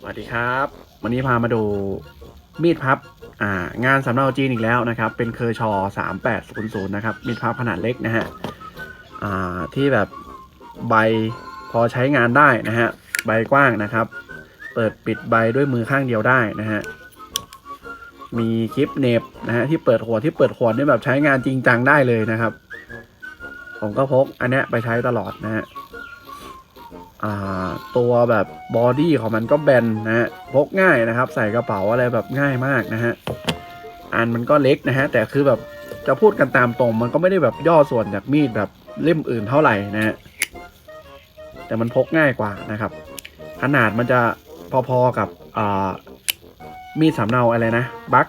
สวัสดีครับ วันนี้พามาดูมีดพับอ่างานสำเนาจีนอีกแล้วนะครับ เป็นเคอร์ชอ3800นะครับ มีดพับขนาดเล็กนะฮะอ่าที่แบบใบพอใช้งานได้นะฮะใบกว้างนะครับ เปิดปิดใบด้วยมือข้างเดียวได้นะฮะมีคลิปเน็บนะฮะที่เปิดหัวที่เปิดขวดนี่แบบใช้งานจริงจังได้เลยนะครับ ผมก็พกอันเนี้ยไปใช้ตลอดนะฮะ ตัวแบบบอดี้ของมันก็แบนนะฮะพกง่ายนะครับ ใส่กระเป๋าอะไรแบบง่ายมากนะฮะอันมันก็เล็กนะฮะแต่คือแบบจะพูดกันตามตรง มันก็ไม่ได้แบบย่อส่วนจากมีดแบบเล่มอื่นเท่าไหร่นะฮะแต่มันพกง่ายกว่านะครับ ขนาดมันจะพอๆกับมีดสำเนาอะไรนะบัค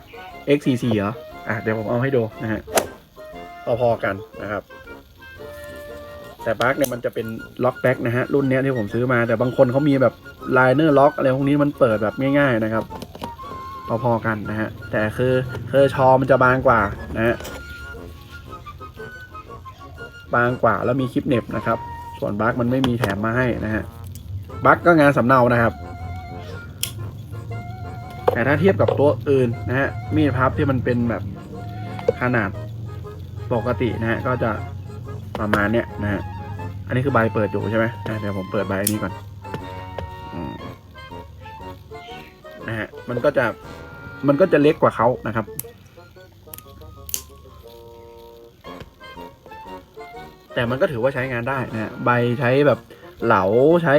XCC เหรออะเดี๋ยวผมเอาให้ดูนะฮะพอๆกันนะครับ แต่บัคเนี่ยมันจะเป็นล็อกแบ็กนะฮะรุ่นเนี้ยที่ผมซื้อมาแต่บางคนเขามีแบบไลเนอร์ล็อกอะไรพวกนี้มันเปิดแบบง่าย ๆนะครับพอๆกันนะฮะแต่คือเคอร์ชอมันจะบางกว่านะฮะบางกว่าแล้วมีคลิปเน็บนะครับ ส่วนบัคมันไม่มีแถมมาให้นะฮะบัคก็งานสำเนานะครับ แต่ถ้าเทียบกับตัวอื่นนะฮะมีดพับที่มันเป็นแบบขนาดปกตินะฮะก็จะประมาณเนี้ยนะฮะ อันนี้คือใบเปิดอยู่ใช่ไหมเดี๋ยวผมเปิดใบนี้ก่อนนะฮะมันก็จะมันก็จะเล็กกว่าเขานะครับ แต่มันก็ถือว่าใช้งานได้นะฮะใบใช้แบบเหลาใช้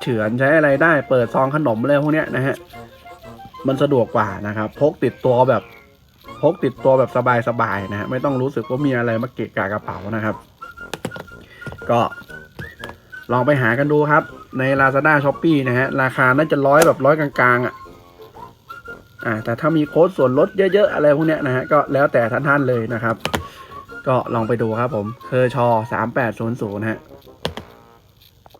เฉือนใช้อะไรได้ เปิดซองขนมอะไรพวกเนี้ยนะฮะมันสะดวกกว่านะครับ พกติดตัวแบบพกติดตัวแบบสบายๆนะฮะไม่ต้องรู้สึกว่ามีอะไรมาเกะกะกระเป๋านะครับ ก็ ลองไปหากันดูครับ ใน Lazada s h o p e e นะฮะ ราคาน่าจะร้อยแบบร้อยกลางๆอะอ่าแต่ถ้ามีโค้ดส่วนลดเยอะๆ อะไรพวกเนี้ยนะฮะ ก็แล้วแต่ท่านๆเลยนะครับ ก็ลองไปดูครับผมเคอร์ชอ3800นะฮะ